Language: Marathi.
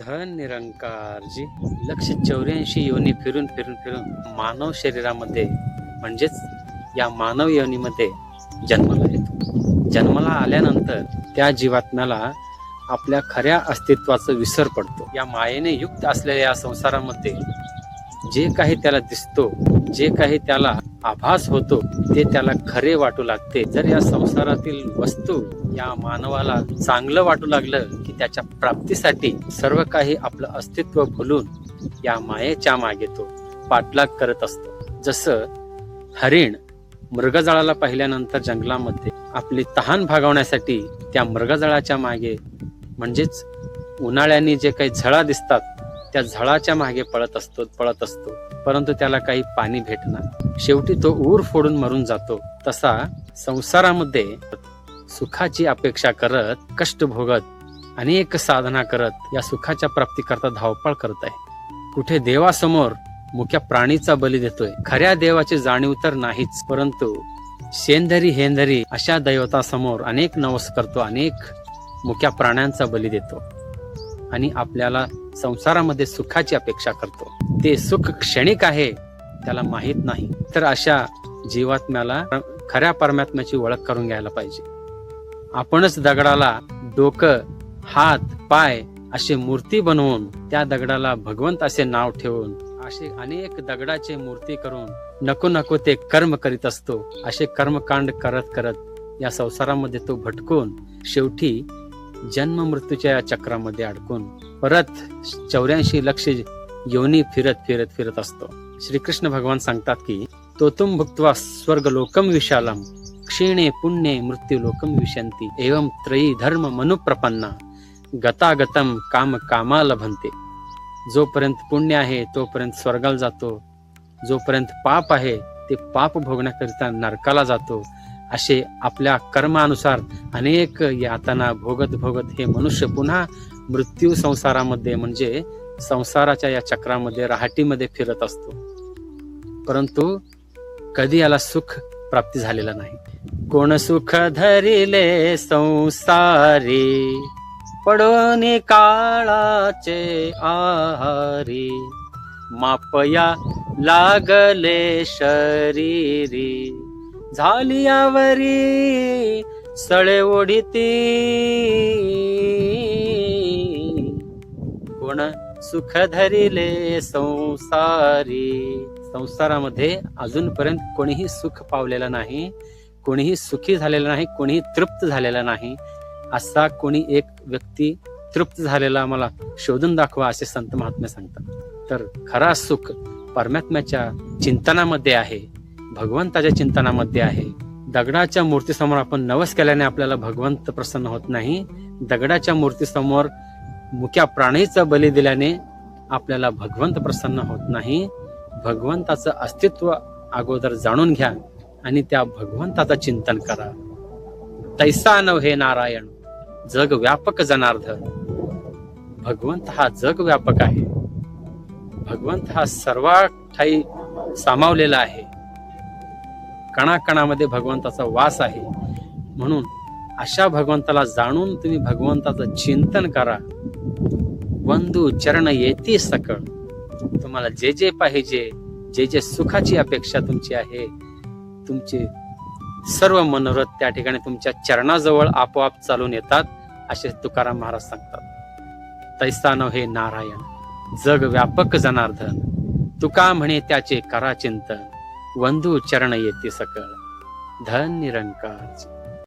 धन निरंकारजी लक्ष चौऱ्याऐंशी योनी फिरून फिरून फिरून मानव शरीरामध्ये म्हणजेच या मानव योनीमध्ये जन्माला येतो. जन्माला आल्यानंतर त्या जीवात्म्याला आपल्या खऱ्या अस्तित्वाचा विसर पडतो. या मायेने युक्त असलेल्या या संसारामध्ये जे काही त्याला दिसतो जे काही त्याला आभास होतो ते त्याला खरे वाटू लागते. जर या संसारातील वस्तू या मानवाला चांगलं वाटू लागलं त्याच्या प्राप्तीसाठी सर्व काही आपलं अस्तित्व भुलून या मायेच्या मागे तो पाठलाग करत असतो. जसं हरिण मृगजळाला पाहिल्यानंतर जंगलामध्ये आपली तहान भागवण्यासाठी त्या मृगजळाच्या मागे म्हणजेच उन्हाळ्याने जे काही झळा दिसतात त्या झळाच्या मागे पळत असतो पळत असतो. परंतु त्याला काही पाणी भेटणार. शेवटी तो ऊर फोडून मरून जातो. तसा संसारामध्ये सुखाची अपेक्षा करत कष्ट भोगत अनेक साधना करत या सुखाच्या प्राप्तीकरता धावपळ करत आहे. कुठे देवासमोर मुख्या प्राणीचा बली देतोय. खऱ्या देवाची जाणीव तर नाहीच परंतु शेंधरी हेंधरी अशा दैवतासमोर अनेक नवस करतो अनेक मुख्या प्राण्यांचा बली देतो आणि आपल्याला संसारामध्ये सुखाची अपेक्षा करतो. ते सुख क्षणिक आहे त्याला माहीत नाही. तर अशा जीवात्म्याला खऱ्या परमात्म्याची ओळख करून घ्यायला पाहिजे. आपणच दगडाला डोकं हात पाय असे मूर्ती बनवून त्या दगडाला भगवंत असे नाव ठेवून असे अनेक दगडाचे मूर्ती करून नको नको ते कर्म करीत असतो असे कर्मकांड करत करत या संसारामध्ये तो भटकून शेवटी जन्म मृत्यूच्या या चक्रामध्ये अडकून परत चौऱ्याऐंशी लक्ष योनी फिरत फिरत फिरत असतो. श्रीकृष्ण भगवान सांगतात की तोतुम भुक्त्वा स्वर्ग लोकम विशालम क्षीणे पुण्ये मृत्यू लोकम विशंती एवं त्रयी धर्म मनुप्रपन्ना। गतागतम काम कामाला लभंते जोपर्यंत पुण्य आहे तोपर्यंत स्वर्गाला जातो. जोपर्यंत पाप आहे ते पाप भोगण्याकरिता नरकाला जातो. असे आपल्या कर्मानुसार अनेक यातना भोगत भोगत हे मनुष्य पुन्हा मृत्यू संसारामध्ये म्हणजे संसाराच्या या चक्रामध्ये राहाटीमध्ये फिरत असतो. परंतु कधी याला सुख प्राप्ती झालेला नाही. कोण सुख धरिले संसारी? पडोने काळाचे आहारी मापया लागले शरीरी. झाली यावरी सळे ओढिती. कोण सुख धरिले संसारी? संसारामध्ये अजूनपर्यंत कोणीही सुख पावलेलं नाही कोणीही सुखी झालेलं नाही कोणीही तृप्त झालेला नाही. असा कोणी एक व्यक्ती तृप्त झालेला मला शोधून दाखवा असे संत महात्मे सांगतात. तर खरा सुख परमात्म्याच्या चिंतनामध्ये आहे भगवंताच्या चिंतनामध्ये आहे. दगडाच्या मूर्तीसमोर आपण नवस केल्याने आपल्याला भगवंत प्रसन्न होत नाही. दगडाच्या मूर्तीसमोर मुख्या प्राणीचा बली दिल्याने आपल्याला भगवंत प्रसन्न होत नाही. भगवंताचं अस्तित्व अगोदर जाणून घ्या आणि त्या भगवंताचं चिंतन करा. तैसा नव हे नारायण. जग व्यापक जनार्दन. भगवंत हा जग व्यापक आहे. भगवंत हा सर्वा ठाई सामावलेला आहे. कणाकणामध्ये भगवंताचा वास आहे. म्हणून अशा भगवंताला जाणून तुम्ही भगवंताचं चिंतन करा. बंधू चरण येते सकळ. तुम्हाला जे जे पाहिजे जे जे सुखाची अपेक्षा तुमची आहे तुमचे सर्व मनोरथ त्या ठिकाणी तुमच्या चरणाजवळ आपोआप चालून येतात असे तुकाराम महाराज सांगतात. तैसानव हे नारायण जग व्यापक जनार्दन तुका म्हणे त्याचे करा चिंतन वंधू चरण येते सकळ धन निरंकार.